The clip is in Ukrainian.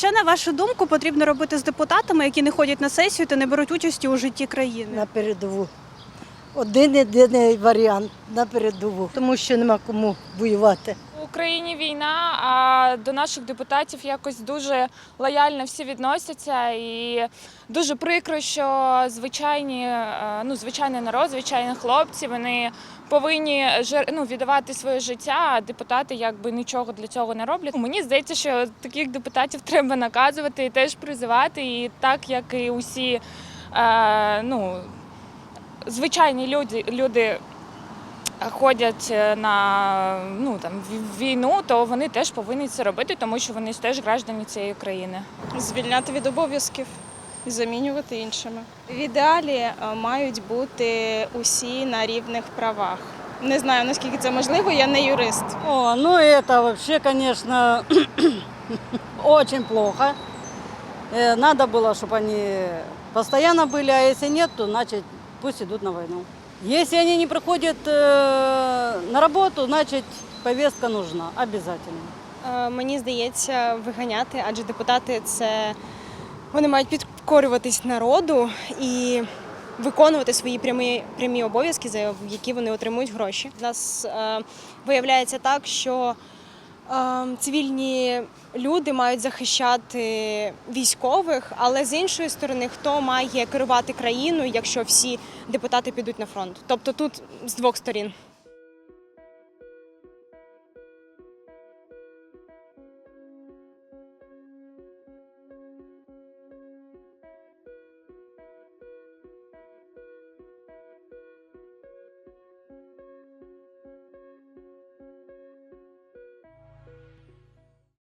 Що на вашу думку потрібно робити з депутатами, які не ходять на сесію та не беруть участі у житті країни? на передову. Один єдиний варіант на передову, тому що нема кому воювати. В Україні війна, а до наших депутатів якось дуже лояльно всі відносяться. І дуже прикро, що звичайні, е, ну, звичайний народ, звичайні хлопці, вони повинні ну, віддавати своє життя, а депутати якби нічого для цього не роблять. Мені здається, що таких депутатів треба наказувати і теж призивати. І так як і усі е, ну, звичайні люди, люди ходять е, на ну там в- війну, то вони теж повинні це робити, тому що вони ж теж граждані цієї країни. звільняти від обов'язків і замінювати іншими. В ідеалі е, мають бути усі на рівних правах. Не знаю наскільки це можливо, я не юрист. О, ну это вообще, конечно, очень плохо. Э, Надо было, чтобы они постоянно были, а если нет, то значит пусть идут на войну. Если они не приходят э, на работу, значит повестка нужна обязательно. Е, Мені здається, виганяти, адже депутати це вони мають підкорюватись народу і виконувати свої прямі, прямі обов'язки, за які вони отримують гроші. У нас е, виявляється так, що цивільні люди мають захищати військових, але з іншої сторони, хто має керувати країною, якщо всі депутати підуть на фронт? Тобто тут з двох сторін.